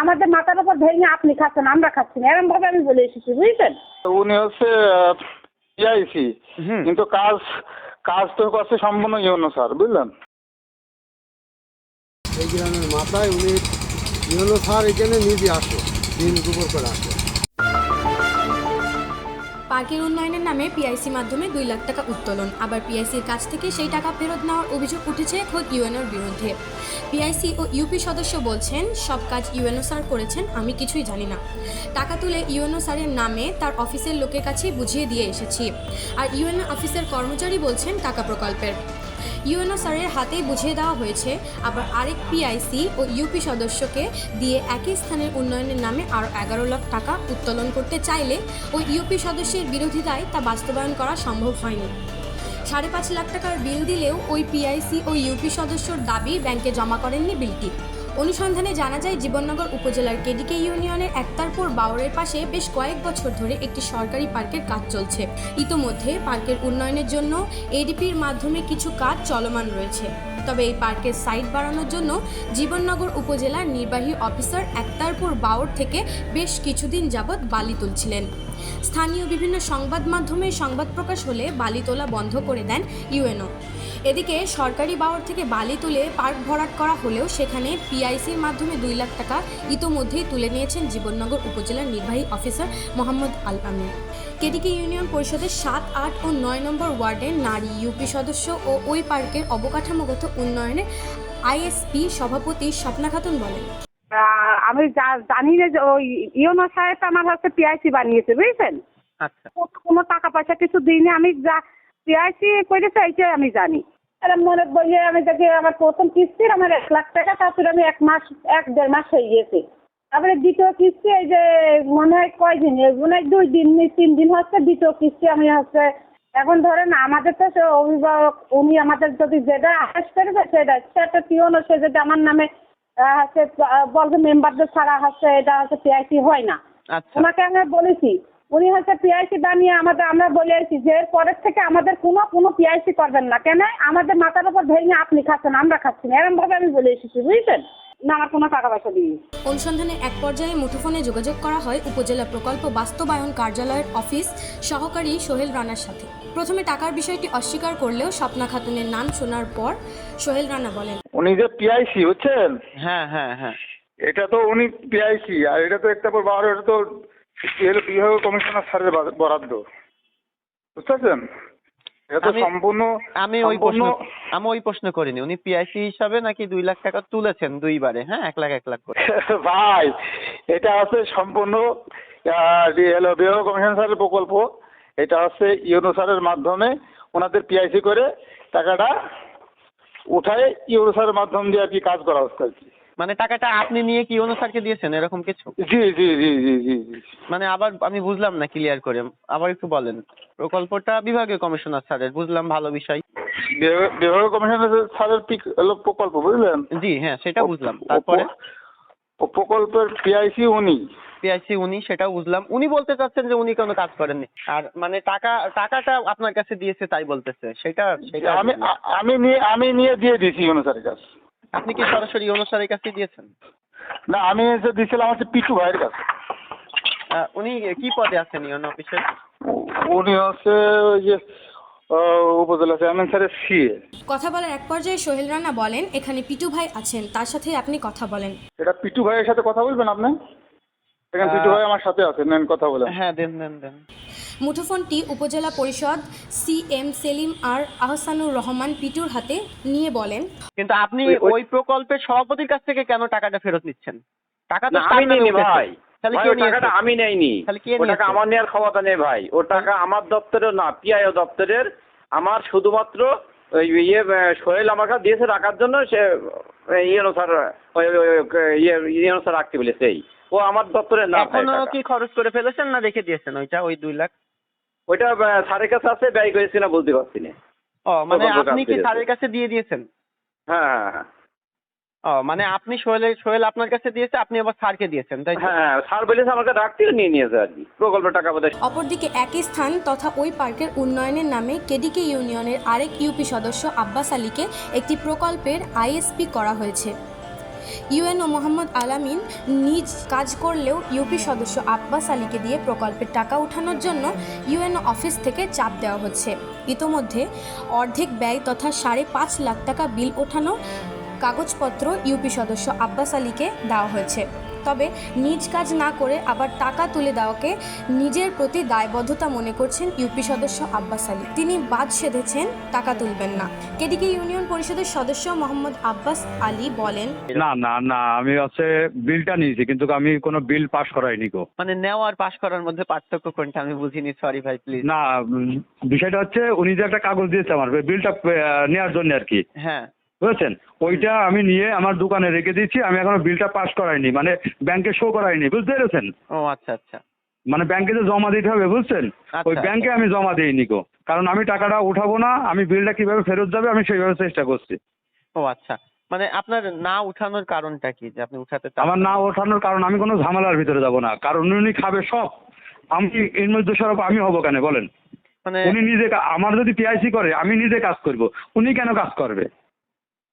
আমাদের মাথার উপর ভেঙে আপনি খাচ্ছেন আমরা খাচ্ছি না। এরকম ভাবে আমি বলে এসেছি বুঝলেন উনি হচ্ছে পিআইসি কিন্তু কাজ কাজ তো করছে সম্পূর্ণ ইউনো স্যার বুঝলেন? এই গ্রামের মাথায় উনি ইউনো স্যার এখানে নিজে আসে দিন দুপুর করে আসে। পার্কের উন্নয়নের নামে পিআইসি মাধ্যমে দুই লাখ টাকা উত্তোলন। আবার পিআইসির কাছ থেকে সেই টাকা ফেরত নেওয়ার অভিযোগ উঠেছে খোদ ইউএনওর বিরুদ্ধে। পিআইসি ও ইউপি সদস্য বলছেন, সব কাজ ইউএনও স্যার করেছেন, আমি কিছুই জানি না। টাকা তুলে ইউএনও স্যারের নামে তার অফিসের লোকের কাছে বুঝিয়ে দিয়ে এসেছি। আর ইউএনও অফিসের কর্মচারী বলছেন, টাকা প্রকল্পের। ইউএনও স্যারের হাতেই বুঝিয়ে দেওয়া হয়েছে, আবার আরেক পিআইসি ও ইউপি সদস্যকে দিয়ে একই স্থানের উন্নয়নের নামে আরও এগারো লাখ টাকা উত্তোলন করতে চাইলে ওই ইউপি সদস্যের বিরোধিতায় তা বাস্তবায়ন করা সম্ভব হয়নি। সাড়ে পাঁচ লাখ টাকার বিল দিলেও ওই পিআইসি ও ইউপি সদস্যর দাবি ব্যাংকে জমা করেননি বিলটি। অনুসন্ধানে জানা যায়, জীবননগর উপজেলার কেডিকে ইউনিয়নের একতারপুর বাওরের পাশে বেশ কয়েক বছর ধরে একটি সরকারি পার্কের কাজ চলছে। ইতোমধ্যে পার্কের উন্নয়নের জন্য এডিপির মাধ্যমে কিছু কাজ চলমান রয়েছে। তবে এই পার্কের সাইট বাড়ানোর জন্য জীবননগর উপজেলার নির্বাহী অফিসার একতারপুর বাওর থেকে বেশ কিছুদিন যাবৎ বালি তুলছিলেন। স্থানীয় বিভিন্ন সংবাদ মাধ্যমে সংবাদ প্রকাশ হলে বালি তোলা বন্ধ করে দেন ইউএনও। এদিকে সরকারি বাওর থেকে বালি তুলে পার্ক ভরাট করা হলেও সেখানে পিআইসির মাধ্যমে দুই লাখ টাকা ইতোমধ্যেই তুলে নিয়েছেন জীবননগর উপজেলার নির্বাহী অফিসার মোহাম্মদ আল আমিন। কেডিকে ইউনিয়ন পরিষদের সাত, আট ও নয় নম্বর ওয়ার্ডের নারী ইউপি সদস্য ও ওই পার্কের অবকাঠামোগত উন্নয়নে আইএসপি সভাপতি স্বপ্না খাতুন বলেন। আমি জানি না যে ওই ইউনো সাহেব আমার হচ্ছে পিআইসি বানিয়েছে বুঝছেন? আচ্ছা। কোনো টাকা পয়সা কিছু দিইনি আমি যা পিআইসি করেছে এইটাই আমি জানি। আর মনে বললে আমি দেখি আমার প্রথম কিস্তির আমার এক লাখ টাকা তারপরে আমি এক মাস এক দেড় মাস হয়ে গেছে তারপরে দ্বিতীয় কিস্তি এই যে মনে হয় কয়দিন মনে হয় দুই দিন তিন দিন হচ্ছে দ্বিতীয় কিস্তি আমি হচ্ছে এখন ধরেন আমাদের তো সে অভিভাবক উনি আমাদের যদি যেটা আদেশ করবে সেটা সেটা পিওনো সে যদি আমার নামে হচ্ছে বলবে মেম্বারদের ছাড়া হচ্ছে এটা হচ্ছে পিআইসি হয় না। আচ্ছা। ওনাকে আমরা বলেছি উনি হচ্ছে পিআইসি বানিয়ে আমাদের আমরা বলে আসছি যে এর পরের থেকে আমাদের কোনো কোনো পিআইসি করবেন না। কেন? আমাদের মাথার উপর ভেঙে আপনি খাচ্ছেন আমরা খাচ্ছি না। এরকম ভাবে আমি বলে এসেছি বুঝছেন? না আমার কোনো টাকা পয়সা দিই অনুসন্ধানে এক পর্যায়ে মুঠোফোনে যোগাযোগ করা হয় উপজেলা প্রকল্প বাস্তবায়ন কার্যালয়ের অফিস সহকারী সোহেল রানার সাথে। প্রথমে টাকার বিষয়টি অস্বীকার করলেও স্বপ্না খাতুনের নাম শোনার পর সোহেল রানা বলেন উনি যে পিআইসি বুঝছেন? হ্যাঁ হ্যাঁ হ্যাঁ। এটা তো উনি পিআইসি আর এটা তো একটা পর বাহার এটা তো বিভাগ কমিশনার স্যারের বরাদ্দ। বুঝতে পারছেন? আমি- সম্পূর্ণ আমি ওই প্রশ্ন আমি ওই প্রশ্ন করিনি। উনি পিআইসি হিসাবে নাকি দুই লাখ টাকা তুলেছেন দুইবারে হ্যাঁ? এক লাখ এক লাখ করে। ভাই এটা আছে সম্পূর্ণ বিভাগ কমিশন স্যারের প্রকল্প। এটা হচ্ছে ইউনো স্যারের মাধ্যমে ওনাদের পিআইসি করে টাকাটা উঠায় ইউনো স্যারের মাধ্যম দিয়ে আর কি কাজ করা হচ্ছে আর কি। মানে টাকাটা আপনি নিয়ে কি অনু স্যারকে দিয়েছেন এরকম কিছু? জি জি জি জি জি মানে আবার আমি বুঝলাম না ক্লিয়ার করে। আবার একটু বলেন। প্রকল্পটা বিভাগীয় কমিশনার স্যারের বুঝলাম ভালো বিষয়। বিভাগ- বিভাগ কমিশনের স্যারের প্রকল্প বুঝলেন? জি হ্যাঁ সেটা বুঝলাম। তারপরে? প্রকল্পের পিআইসি উনি। পিআইসি উনি সেটাও বুঝলাম। উনি বলতে চাচ্ছেন যে উনি কোনো কাজ করেননি। আর মানে টাকা টাকাটা আপনার কাছে দিয়েছে তাই বলতেছে। সেটা সেটা আমি আমি নিয়ে আমি নিয়ে দিয়ে দিয়েছি স্যারের কাছে। আপনি কি সরাসরি অনু স্যারের কাছে দিয়েছেন? না আমি যে দিয়েছিলাম হচ্ছে পিটু ভাইয়ের কাছে। উনি কি পদে আছেন ইউনো অফিসের? উনি হচ্ছে ওই যে উপজেলা চেয়ারম্যান স্যারের সিএ। কথা বলার এক পর্যায়ে সোহেল রানা বলেন এখানে পিটু ভাই আছেন তার সাথে আপনি কথা বলেন। এটা পিটু ভাইয়ের সাথে কথা বলবেন আপনি? এখানে পিটু ভাই আমার সাথে আছে নেন কথা বলেন। হ্যাঁ দেন দেন দেন। মুঠোফোনটি উপজেলা পরিষদ সি এম সেলিম আর আহসানুর রহমান পিটুর হাতে নিয়ে বলেন। কিন্তু আপনি ওই- প্রকল্পের সভাপতির কাছ থেকে কেন টাকাটা ফেরত নিচ্ছেন? টাকা তো আমি নিইনি ভাই। তাহলে কে টাকাটা? আমি নেইনি। তাহলে কে টাকা আমার নেওয়ার ক্ষমতা নেই ভাই। ও টাকা আমার দপ্তরেও না পিআইও দপ্তরের। আমার শুধুমাত্র ওই ইয়ে সোহেল আমার কাছে দিয়েছে রাখার জন্য সে আহ, ইয়ে স্যার ইয়ে ইয়ে স্যার রাখতে বলেছে এই। ও আমার দপ্তরে না এখনও কি খরচ করে ফেলেছেন না রেখে দিয়েছেন ওইটা ওই দুই লাখ? ওইটা স্যারের কাছে আছে ব্যয় করেছি না বলতে পারছি না। ও মানে আপনি কি স্যারের কাছে দিয়ে দিয়েছেন? হ্যাঁ হ্যাঁ হ্যাঁ। ও মানে আপনি সোহেলের সোহেল আপনার কাছে দিয়েছে আপনি আবার স্যারকে দিয়েছেন তাই হ্যাঁ স্যার বলেছে আমার কাছে নিয়ে নিয়েছে আর কি প্রকল্পের টাকা বোধহয়। অপরদিকে একই স্থান তথা ওই পার্কের উন্নয়নের নামে কেডিকে ইউনিয়নের আরেক ইউপি সদস্য আব্বাস আলীকে একটি প্রকল্পের আইএসপি করা হয়েছে। ইউএনও মোহাম্মদ আলামিন নিজ কাজ করলেও ইউপি সদস্য আব্বাস আলীকে দিয়ে প্রকল্পের টাকা ওঠানোর জন্য ইউএনও অফিস থেকে চাপ দেওয়া হচ্ছে। ইতোমধ্যে অর্ধেক ব্যয় তথা সাড়ে পাঁচ লাখ টাকা বিল ওঠানো কাগজপত্র ইউপি সদস্য আব্বাস আলীকে দেওয়া হয়েছে। তবে নিজ কাজ না করে আবার টাকা তুলে দেওয়াকে নিজের প্রতি দায়বদ্ধতা মনে করছেন ইউপি সদস্য আব্বাস আলী। তিনি বাদ সেধেছেন টাকা তুলবেন না। কেডিকে ইউনিয়ন পরিষদের সদস্য মোহাম্মদ আব্বাস আলী বলেন না না না আমি হচ্ছে বিলটা নিয়েছি কিন্তু আমি কোনো বিল পাস করাইনি গো। মানে নেওয়া আর পাশ করার মধ্যে পার্থক্য কোনটা? আমি বুঝিনি সরি ভাই প্লিজ না বিষয়টা হচ্ছে উনি যে একটা কাগজ দিয়েছে আমার বিলটা নেওয়ার জন্য আর কি। হ্যাঁ। বুঝেছেন? ওইটা আমি নিয়ে আমার দোকানে রেখে দিয়েছি আমি এখনও বিলটা পাস করাইনি মানে ব্যাংকে শো করাইনি বুঝতে পেরেছেন? ও আচ্ছা আচ্ছা। মানে ব্যাংকে যে জমা দিতে হবে বুঝছেন? আচ্ছা, ওই ব্যাংকে আমি জমা দিইনি গো কারণ আমি টাকাটা উঠাবো না আমি বিলটা কীভাবে ফেরত যাবে আমি সেইভাবে চেষ্টা করছি। ও আচ্ছা। মানে আপনার না উঠানোর কারণটা কি যে আপনি উঠাতে আমার না ওঠানোর কারণ আমি কোনো ঝামেলার ভিতরে যাব না কারণ উনি খাবে সব। আমি এর মধ্যে সরব আমি হব কেন বলেন? মানে উনি নিজে আমার যদি পিআইসি করে আমি নিজে কাজ করব উনি কেন কাজ করবে?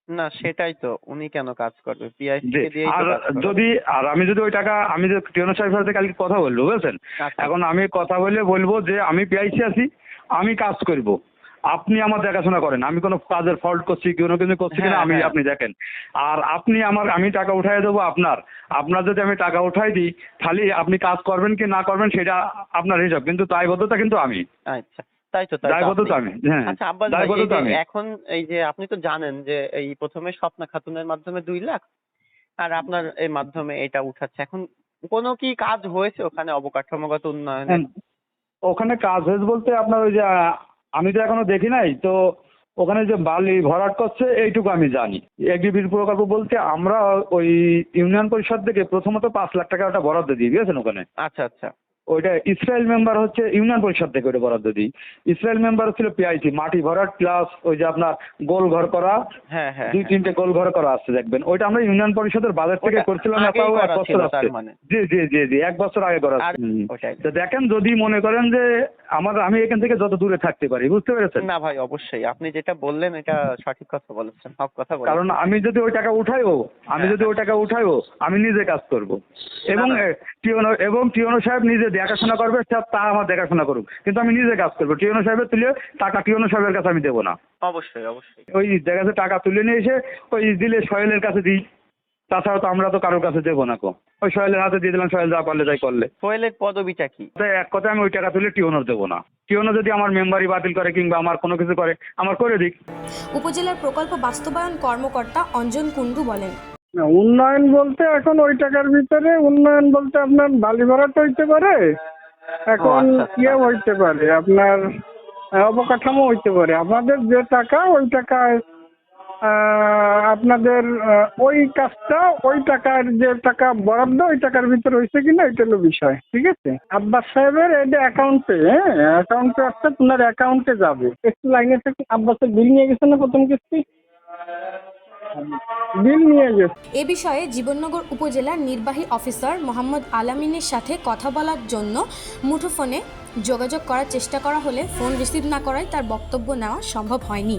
না সেটাই তো। উনি কেন কাজ করবে? পিআইসি আর যদি আর আমি যদি ওই টাকা আমি যে সাহেবের সাথে কালকে কথা বলব বুঝেছেন? আচ্ছা। এখন আমি কথা বলে বলব যে আমি পিআইসি আছি আমি কাজ করব। আপনি আমার দেখাশোনা করেন। আমি কোনো কাজের ফল্ট করছি কোনো কিছু করছি কিনা হ্যাঁ, আমি হ্যাঁ। আপনি দেখেন। আর আপনি আমার আমি টাকা উঠাই দেবো আপনার। আপনার যদি আমি টাকা উঠাই দিই তাহলে আপনি কাজ করবেন কি না করবেন সেটা আপনার হিসাব। কিন্তু দায়বদ্ধতা কিন্তু আমি। আচ্ছা। তাই তো হ্যাঁ আচ্ছা এখন এই যে আপনি তো জানেন যে এই প্রথমে স্বপ্না খাতুনের মাধ্যমে দুই লাখ আর আপনার এই মাধ্যমে এটা উঠাচ্ছে। এখন কোনো কি কাজ হয়েছে ওখানে অবকাঠামোগত উন্নয়নে? হ্যাঁ, ওখানে কাজ হয়েছে বলতে আপনার ওই যে আমি তো এখনও দেখি নাই তো ওখানে যে বালি ভরাট করছে এইটুকু আমি জানি। এগ্রিবিল প্রকল্প বলতে আমরা ওই ইউনিয়ন পরিষদ থেকে প্রথমত পাঁচ লাখ টাকা ওটা বরাদ্দ দিই বুঝেছেন ওখানে? আচ্ছা আচ্ছা। ওইটা ইসরায়েল মেম্বার হচ্ছে ইউনিয়ন পরিষদ থেকে ওটা বরাদ্দ দিই। ইসরায়েল মেম্বার ছিল পিআইসি মাটি ভরাট প্লাস ওই যে আপনার গোল ঘর করা। হ্যাঁ হ্যাঁ দুই হ্যাঁ। তিনটে গোল ঘর করা আছে দেখবেন। ওইটা আমরা ইউনিয়ন পরিষদের বাজেট থেকে করছিলাম এক বছর মানে। জি জি জি জি এক বছর আগে করা তো দেখেন যদি মনে করেন যে আমার আমি এখান থেকে যত দূরে থাকতে পারি বুঝতে পেরেছেন? না ভাই অবশ্যই। আপনি যেটা বললেন এটা সঠিক কথা বলেছেন সব কথা কারণ আমি যদি ওই টাকা উঠাইও আমি যদি ওই টাকা উঠাইও আমি নিজে কাজ করব। এবং। টিওনো এবং টিওনো সাহেব নিজে দেখাশোনা করবে সে তা আমার দেখাশোনা করুক। কিন্তু আমি নিজে কাজ করব। টিওনো সাহেবের তুলে টাকা টিওনো সাহেবের কাছে আমি দেবো না। অবশ্যই অবশ্যই। ওই দেখা যাচ্ছে টাকা তুলে নিয়ে এসে ওই দিলে সোহেলের কাছে দিই। তাছাড়া তো আমরা তো কারোর কাছে দেবো না কো। ওই সোহেলের হাতে দিয়ে দিলাম সোহেল যা পারলে তাই করলে। সোহেলের পদবিটা কি? এক কথা আমি ওই টাকা তুলে টিওনোর দেবো না। টিওনো যদি আমার মেম্বারি বাতিল করে কিংবা আমার কোনো কিছু করে আমার করে দিক। উপজেলার প্রকল্প বাস্তবায়ন কর্মকর্তা অঞ্জন কুন্ডু বলেন না, উন্নয়ন বলতে এখন ওই টাকার ভিতরে উন্নয়ন বলতে আপনার বালি ভরাট হইতে পারে এখন। ইয়ে হইতে পারে আপনার অবকাঠামো হইতে পারে। আপনাদের যে টাকা ওই টাকায় আপনাদের ওই কাজটা ওই টাকার যে টাকা বরাদ্দ ওই টাকার ভিতরে হয়েছে কিনা এটা হলো বিষয় ঠিক আছে? আব্বাস সাহেবের এটা অ্যাকাউন্টে হ্যাঁ অ্যাকাউন্টে আসছে তোমার অ্যাকাউন্টে যাবে। একটু লাইনে থেকে আব্বাসের বিল নিয়ে গেছে না প্রথম কিস্তি? এ বিষয়ে জীবননগর উপজেলার নির্বাহী অফিসার মোহাম্মদ আলামিনের সাথে কথা বলার জন্য মুঠোফোনে যোগাযোগ করার চেষ্টা করা হলে ফোন রিসিভ না করায় তার বক্তব্য নেওয়া সম্ভব হয়নি।